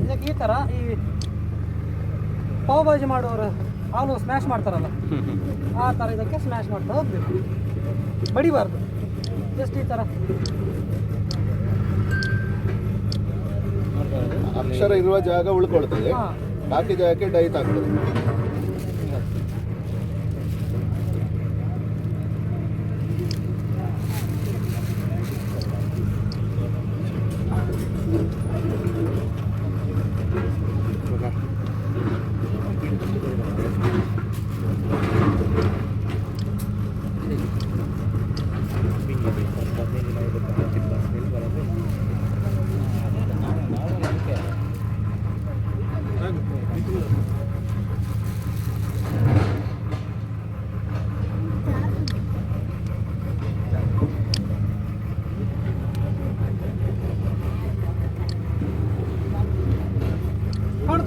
ಇದಕ್ಕೆ ಈ ಥರ ಈ ಪಾವ್ ಭಾಜಿ ಮಾಡೋರು ಹಾಲು ಸ್ಮ್ಯಾಶ್ ಮಾಡ್ತಾರಲ್ಲ ಆ ಥರ ಇದಕ್ಕೆ ಸ್ಮ್ಯಾಶ್ ಮಾಡ್ತಾ ಹೋಗ್ಬೇಕು. ಬಡಿಬಾರ್ದು. ಜಸ್ಟ್ ಈ ಥರ ಅಕ್ಷರ ಇರುವ ಜಾಗ ಉಳ್ಕೊಳ್ತದೆ. ಬಾಕಿ ಜಾಗಕ್ಕೆ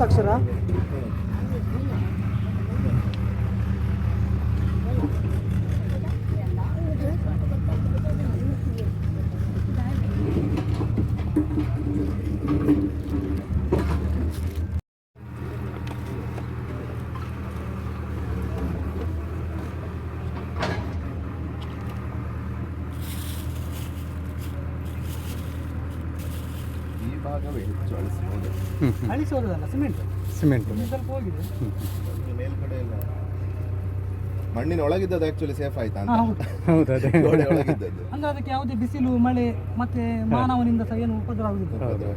ಡೈಟ್ ಆಗ್ತದೆ ಕಾಣುತ್ತ ಅಕ್ಷರ ಈ ಭಾಗವೇ ಹೆಚ್ಚು ಅಳಿಸಬಹುದು ಅಳಿಸೋದಲ್ಲ ಸಿಮೆಂಟ್. ಸಿಮೆಂಟ್. ಸ್ವಲ್ಪ ಹೋಗಿದೆ. ಮೇಲ್ಗಡೆ ಎಲ್ಲ ಮಣ್ಣಿನ ಒಳಗಿದ್ದದ್ದು ಆಕ್ಚುಲಿ ಸೇಫ್ ಆಯ್ತಾ ಅಂತ. ಹೌದು. ಅದೇ. *laughs* ಗೋಡೆ ಒಳಗಿದ್ದದ್ದು. ಅಂದ್ರೆ ಅದಕ್ಕೆ ಯಾವುದೇ ಬಿಸಿಲು ಮಳೆ ಮತ್ತೆ ಮಾನವನಿಂದ ಸಹ ಏನು ಉಪದ್ರ ಆಗುದಿಲ್ಲ.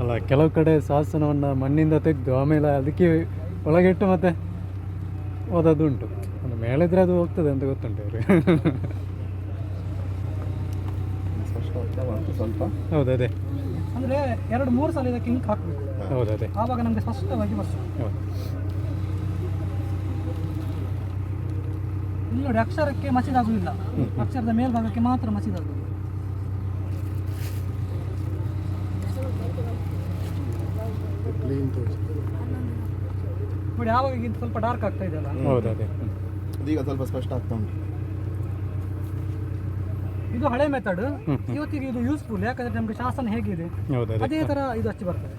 ಅಲ್ಲ ಕೆಲವು ಕಡೆ ಶಾಸನವನ್ನು ಮಣ್ಣಿಂದ ತೆಗೆದು ಆಮೇಲೆ ಅದಕ್ಕೆ ಒಳಗಿಟ್ಟು ಮತ್ತೆ ಓದೋದುಂಟು ಒಂದು ಮೇಳಿದ್ರೆ ಅದು ಹೋಗ್ತದೆ ಅಂತ ಗೊತ್ತುಂಟು ಅವ್ರಿಗೆ ಸ್ವಲ್ಪ ಹೌದು ಹೌದದೇ ಅಂದ್ರೆ ಎರಡು ಮೂರು ಸಲ ಇದಕ್ಕೆ ಹಿಂಗೆ ಹಾಕಬೇಕು. ಹೌದದೇ ಆವಾಗ ನಮಗೆ ಸ್ಪಷ್ಟವಾಗಿ ಬರ್ತದೆ ಹೌದು. ಇಲ್ಲಿ ನೋಡಿ ಅಕ್ಷರಕ್ಕೆ ಮಸಿದಾಗುವುದಿಲ್ಲ. ಅಕ್ಷರದ ಮೇಲ್ಭಾಗಕ್ಕೆ ಮಾತ್ರ ಮಸಿದಾಗುವುದು. ನೋಡಿ ಆವಾಗ ಇದು ಸ್ವಲ್ಪ ಡಾರ್ಕ್ ಆಗ್ತಾ ಇದೆ ಅಲ್ಲ? ಇದೀಗ ಸ್ವಲ್ಪ ಸ್ಪಷ್ಟ ಆಗ್ತಾ ಉಂಟು. ಇದು ಹಳೆ ಮೆಥಡ್. ಇವತ್ತಿಗೆ ಇದು ಯೂಸ್ಫುಲ್ ಯಾಕಂದ್ರೆ ನಮಗೆ ಶಾಸನ ಹೇಗಿದೆ? ಹೌದದೇ ಅದೇ. ತರ ಇದು ಹಚ್ಚಿ ಬರ್ತದೆ.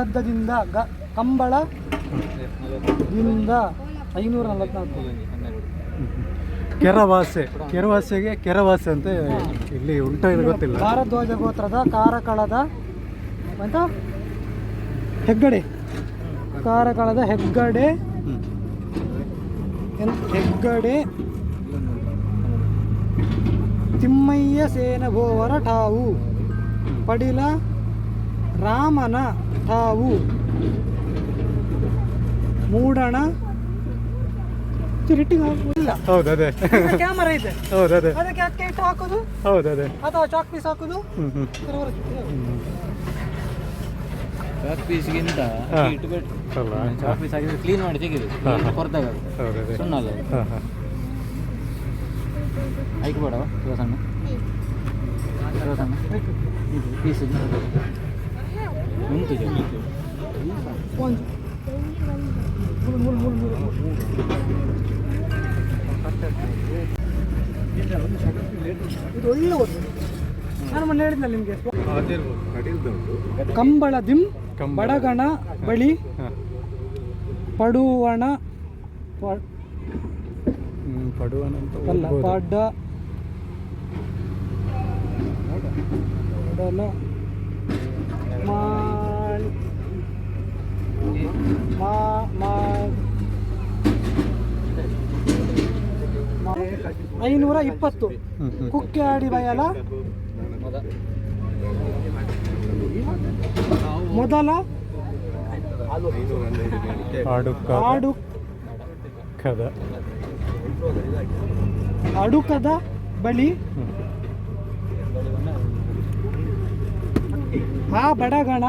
ಗದ್ದದಿಂದ ಗ ಕಂಬಳದಿಂದ ಐನೂರ ನಲವತ್ನಾಲ್ಕು. ಕೆರವಾಸೆ ಕೆರವಾಸೆಗೆ ಕೆರವಾಸೆ ಅಂತ ಇಲ್ಲಿ ಉಂಟ ಗೊತ್ತಿಲ್ಲ. ಭಾರದ್ವಾಜ ಗೋತ್ರದ ಕಾರಕಳದ ಅಂತ ಹೆಗ್ಗಡೆ. ಕಾರಕಳದ ಹೆಗ್ಗಡೆ. ಹೆಗ್ಗಡೆ. ತಿಮ್ಮಯ್ಯ ಸೇನಭೋವರ ಠಾವು. ಪಡಿಲ ರಾಮನ ಠಾವು ಮೂಡಣ ರಿಟ್ಟಿಂಗ್ ಹಾಕುವುದಿಲ್ಲ. ಹೌದದೇ. ಕ್ಯಾಮರಾ ಇದೆ. ಹೌದದೇ. ಅದಕ್ಕೆ ಅದಕ್ಕೆ ಇಟ್ಟು ಹಾಕೋದು? ಹೌದದೇ. ಅಥವಾ ಚಾಕ್ ಪೀಸ್ ಹಾಕೋದು. ಚಾಕ್ ಪೀಸ್ಗಿಂತ. ಇಟ್ಬಿಟ್ಟು ಚಾಕ್ ಪೀಸ್ ಹಾಕಿದ್ರೆ ಕ್ಲೀನ್ ಮಾಡಿ ತೆಗೆದು ಹೊರದಾಗ ಹಾ. ಕೊರ್ದಾಗ ಹೌದು ಅದೇ ಸುಣ್ಣ ಅಲ್ಲ ಅದು. ಹಾಂ. ಹಾಂ ಐಕ್ ಸಣ್ಣ. ಸಣ್ಣ. ಪೀಸ್ ಇದು. ಒಳ್ಳೆ ನಾನು ಮೊನ್ನೆ ಹೇಳಿದ್ನಲ್ಲ ನಿಮಗೆ. ಕಂಬಳ ದಿಂ ಕಂಬಳ. ಬಡಗಣ ಬಳಿ ಪಡುವಣ ಪಡುವಣ ಅಲ್ಲ. ಪಡ. ಪಡಲ. ಮಾ- ಐನೂರ ಇಪ್ಪತ್ತು. ಕುಕ್ಕೆ ಆಡಿ ಬಯಲ. ಮೊದಲ. ಅಡುಕದ ಬಳಿ. ಆ ಬಡಗಣ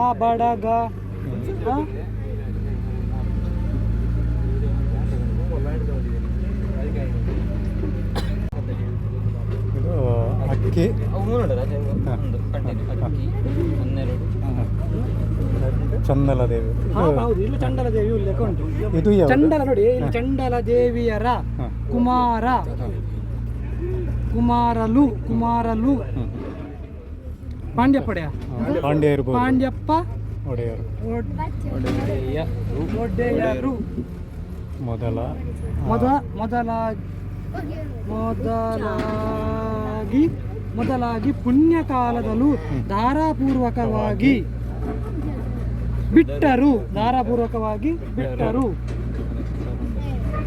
ಆ ಬಡಗ. ಇದು ಅಕ್ಕಿ. ಚಂದಲ ದೇವಿ ಇಲ್ಲಿ ಚಂಡಲ ದೇವಿ ಉಲ್ಲೇಖ ಉಂಟು. ಇದು ಚಂಡಲ ನೋಡಿ ಇಲ್ಲಿ ಚಂಡಲ ದೇವಿಯರ. ಕುಮಾರ. ಕುಮಾರಲು ಕುಮಾರಲು. ಪಾಂಡ್ಯ ಪಾಂಡ್ಯ ಇರ್ಬೋದು. ಪಾಂಡ್ಯಪ್ಪ ಒಡೆಯರು. ಒಡ್- ಒಡೆಯ ಒಡೆಯರು. ಮೊದಲ. ಮೊದ ಮೊದಲ ಮೊದಲಾಗಿ ಮೊದಲಾಗಿ ಪುಣ್ಯಕಾಲದಲ್ಲೂ ಧಾರಾಪೂರ್ವಕವಾಗಿ ಬಿಟ್ಟರು. ಧಾರಾಪೂರ್ವಕವಾಗಿ ಬಿಟ್ಟರು.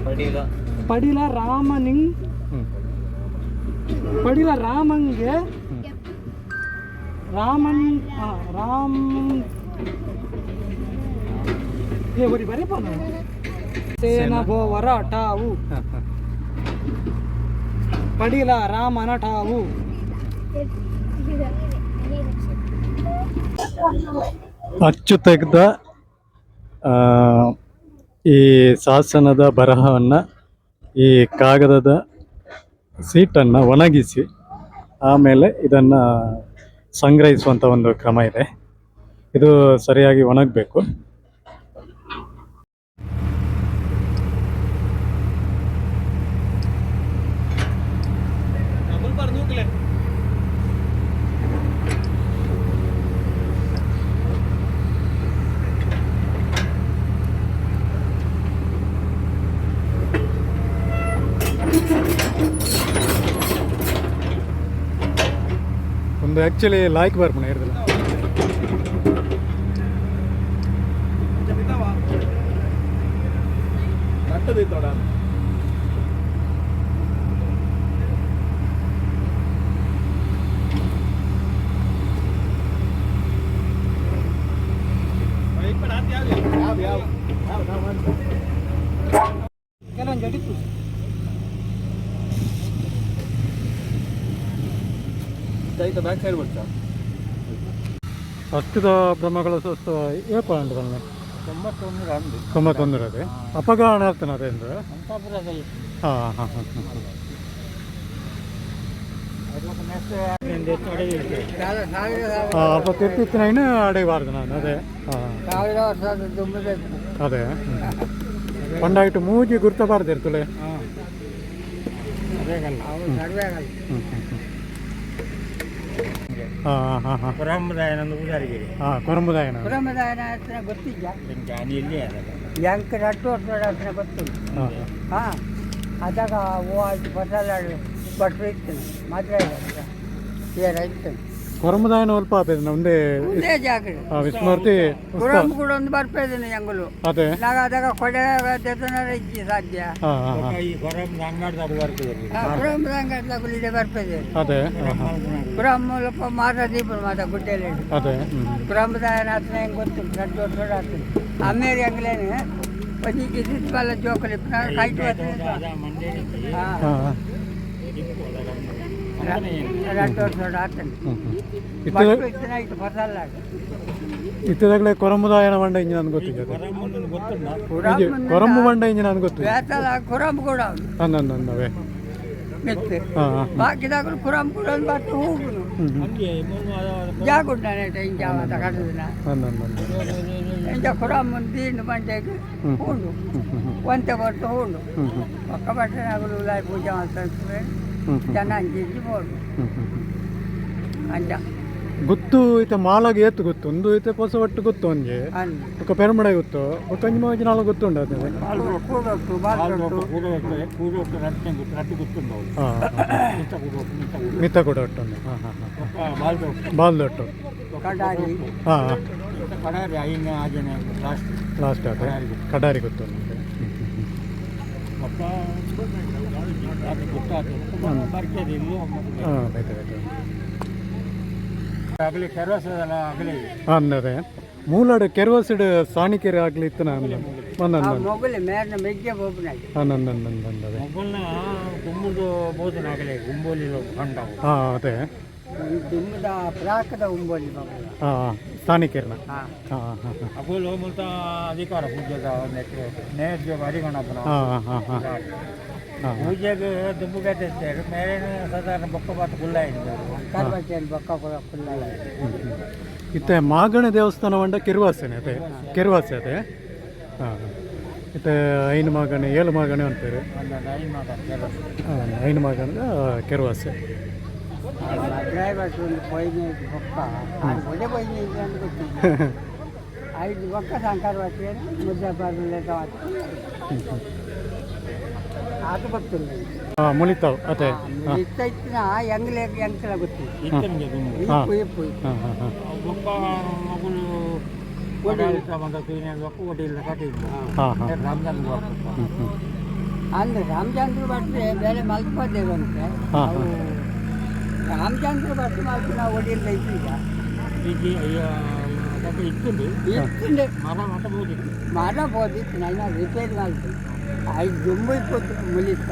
ಪಡೀಲ. ಪಡಿಲ ರಾಮನಿಂಗ್. ಪಡಿಲ ರಾಮಂಗೆ ರಾಮನ್ ರಾಮ ಸೇನ. ಪಡಿಲ ಅಚ್ಚು ತೆಗೆದ ಈ ಶಾಸನದ ಬರಹವನ್ನು, ಈ ಕಾಗದದ ಸೀಟನ್ನು ಒಣಗಿಸಿ, ಆಮೇಲೆ ಇದನ್ನು ಸಂಗ್ರಹಿಸುವಂಥ ಒಂದು ಕ್ರಮ ಇದೆ. ಇದು ಸರಿಯಾಗಿ ಒಣಗಬೇಕು. ಒಂದು ಆ್ಯಕ್ಚುಲಿ ಲಾಯ್ಕ್ ಬರ್ಪಣ ಇರೋದಿಲ್ಲ ಕೆಲವೊಂದು ಬ್ಯಾಕ್ ಸೈಡ್ ಬರ್ತಾ ಅಷ್ಟದ ಬ್ರಹ್ಮಗಳ ಸ್ವಸ್ಥ ಏಪ ಅಂದ್ರಲ್ಲ. ತೊಂಬತ್ತೊಂದರದೆ ಅಪಗಾಣ ಆಗ್ತಾನೆ ಅದೇ ಅಂದ್ರೆ? ಅಂತಾಪುರದಲ್ಲಿ. ಹಾಂ ಹಾಂ ಹಾಂ ಹಾಂ ಅಪ್ಪ ಮೂಜಿ ತುಂಬಬೇಕು ಅದೇ. ಹಾಂ ಹಾಂ ಹಾಂ ಪುರಂಬದಾಯನಂದು ಉದಾರಿಗೆ ಹಾಂ ಕೊರಂಬುದಾಯನ. ಕುಟುಂಬದಾಯನ ಹತ್ರ ಗೊತ್ತಿಲ್ಲ. ಇಲ್ಲಿ ಎಂಕ ರಟ್ಟು ವರ್ಷದ ಹತ್ರ ಗೊತ್ತಿಲ್ಲ. ಹಾಂ. ಹಾಂ ಅದಾಗ ಹೂವು ಬಟ್ರು ಇತ್ತು ಮದುವೆ ಏರ ಇರ್ತೇನೆ ಕೊರಂಬುದಾಯನ ಅಲ್ಪ ಆತದೆ ಒಂದೇ ಒಂದೇ ಜಾಗ. ವಿಸ್ಮೃತಿ ಕೂಡ ಒಂದು ಬರ್ಪೇದೇನೆ ಎಂಗಲು. ಅದೇ. ನಾಗ ಅದಾಗ ಕೊಡೆ ಇಜ್ಜಿ ಸಾಧ್ಯ. ಈ ಹೊರಂ ಅಂಗಡಿ ಬರ್ತದೆ ಕುರಂಬದಂಗಟ್ಲಾಗುಲಿದೆ ಬರ್ಪೇದೆ ಅದೇ. ಹಾಂ ಹಾಂ ಕುರಮ್ ಮೂಲಕ ಮಾರ ದೀಪ ಮಾತ ಗುಡ್ಡೆಯಲ್ಲಿ ಅದೇ ಕುರಮದಾಯನ ಹತ್ರ ಹೆಂಗೆ ಗೊತ್ತು? ದೊಡ್ಡ ದೊಡ್ಡ ಆಗ್ತದೆ ಅಮ್ಮೇರಿ ಅಂಗ್ಲೇನೆ ಪದಿ ಕಿಸಿತ್ ಬಲ್ಲ ಜೋಕಲಿ ಕೈಟ್ ಹಾಂ ಹಾಂ ಹಾಂ ರಟ್ಟು ವರ್ಷ ಆಗ್ತಾನೆ ಹ್ಞೂ ಹ್ಞೂ ಇತ್ತು ಬಟ್ಟು ಇತ್ತನಾಯ್ತು ಬಸಲ್ಲ ಇತ್ತದಾಗಲೇ ಕೊರಂಬುದಾಯನ ಮಂಡ ಇಂಜಿನ ಅಂತ ಗೊತ್ತಿದೆ ಕೊರಂಬು ಮಂಡ ಇಂಜಿನ ನನಗೆ ಗೊತ್ತಿದೆ. ಕೊರಂಬು ಕೂಡ ಅನ್ನವೇ ಮೆತ್ತೆ. ಹಾಂ ಹಾಂ. ಬಾಕಿದಾಗ ಕುರಂಬ ಕೂಡ ಬಟ್ಟು ಹೋಗುದು. ಜಾಗುಂಡನೆ ಇಂಜ ಮಾತ ಕಡದಿನ ಇಂಜ ಕುರಂಬ ದೀಂಡು ಒಂತೆ ಬಟ್ಟು ಉಂಡು. ಒಕ್ಕ ಬಟ್ಟನಾಗಲು ಉಲಾಯಿ ಪೂಜೆ ಮಾಡ್ತಾರೆ ಗೊತ್ತು ಐತೆ ಮಾಲಾಗ ಏತು ಗೊತ್ತು? ಒಂದು ಐತೆ ಪೊಸ ಒಟ್ಟು ಗೊತ್ತು ಒಂಜೆ ಬೊಕ್ಕ ಪೆರ್ಮಡ ಗೊತ್ತು? ಬೊಕ್ಕ ಅಂಜಿ ಮಾಜಿ ನಾಲ್ಕು ಗೊತ್ತು ಅದೇ? ಮಿತ ಕೂಡ ಒಟ್ಟು ಒಂದು ಬಾಲ್ದ ಒಟ್ಟು. ಹಾಂ ಲಾಸ್ಟ್. ಕಡಾರಿ ಗೊತ್ತು. ಮೂಲಡು ಕೆರವಸಿಡು ಸಾಣಿಕೆರೆ ಆಗ್ಲಿ ಇತ್ತು ನಾನು ಆ ಮೊಗಲೆ ಮೇರ್ನ ಮೆಗ್ಗೆ ಬೋಪನಾಗಿ ಅನ್ನಂದನ್ನಂದದೆ ಹಾಂ ಅದೇ ದುಮ್ಮದ ಪ್ರಾಕದ ಉಂಬೋಲಿ ಹಾಂ ಹಾಂ. ಹಾಂ. ಹಾಂ ಮುಲ್ತ ಅಧಿಕಾರ ಪೂಜೆದ ಹಾಂ ಹಾಂ ಹಾಂ ಹಾಂ. ಪೂಜೆಗೆ ದುಂಬು ಕಟ್ಟಿರ್ತಾರೆ ಮೇಲೆ ಸಾಧಾರಣ ಬೊಕ್ಕ ಬಾತು ಕುಲ್ಲ ಕರ್ಬಟ್ಟಿಯಲ್ಲಿ ಬೊಕ್ಕ ಕೊಡ ಕುಲ್ಲ ಇತ್ತೆ ಮಾಗಣ ದೇವಸ್ಥಾನ ಮಂಡ ಕೆರುವಾಸನೆ ಅದೇ ಕೆರುವಾಸೆ ಅದೇ ಹಾಂ ಇತ್ತೆ ಐನು ಮಾಗಣೆ ಏಳು ಮಾಗಣೆ ಅಂತಾರೆ. ಹಾಂ ಐನು ಮಾಗಣ ಕೆರುವಾಸೆ. ಡ್ರೈವರ್ ಒಂದು ಪೈನೆ ಬೊಕ್ಕ ಒಳ್ಳೆ ಅಂತ ಗೊತ್ತಿಲ್ಲ. *laughs* ಐದು ಬೊಕ್ಕ ಸಂಕಾರ ಬಟ್ಟೆ ಮುದ್ದೆ ಬರಲಿಲ್ಲ ಅದು ಗೊತ್ತಿಲ್ಲ. ಮುಳಿತಾವ್ ಅದೇ. ಇತ್ತ. ಇತ್ತಿನ ಎಂಗ್ಲೆ ಎಂಗ್ಲ ಗೊತ್ತಿಲ್ಲ. ಹಾಂ. ಇಪ್ಪು ಇಪ್ಪು ಹಾಂ ಹಾಂ ಹಾಂ. ಬೊಕ್ಕ ಮಗಳು ಒಡೆಯಿಲ್ಲ ಬಂದ ಪೀನೆ ಬೊಕ್ಕ ಹ್ಞೂ ಹ್ಞೂ ಅಂದ್ರೆ ರಾಮಚಂದ್ರ ಭಟ್ರೆ ಬೇರೆ ಮಲ್ಕೋದೇವಂತೆ ಹಾ, ಅವು ರಾಮಚಂದ್ರ ಭಟ್ ಮಾತ್ರ ನಾವು ಒಡಿಲ್ಲ ಇದ್ದೀಗ ಈಗ ಅದಕ್ಕೆ ಇತ್ತು ಇತ್ತಂಡೆ ಮರ ಮಠ ಬೋದಿತ್ತು ಮಾಡಬೋದಿತ್ತು ನಾನು ರಿಪೇರಿ ಮಾಡ್ತೀನಿ ಐದು ಜುಂಬು ಇಪ್ಪತ್ತು ಮುಲಿಸ್ತ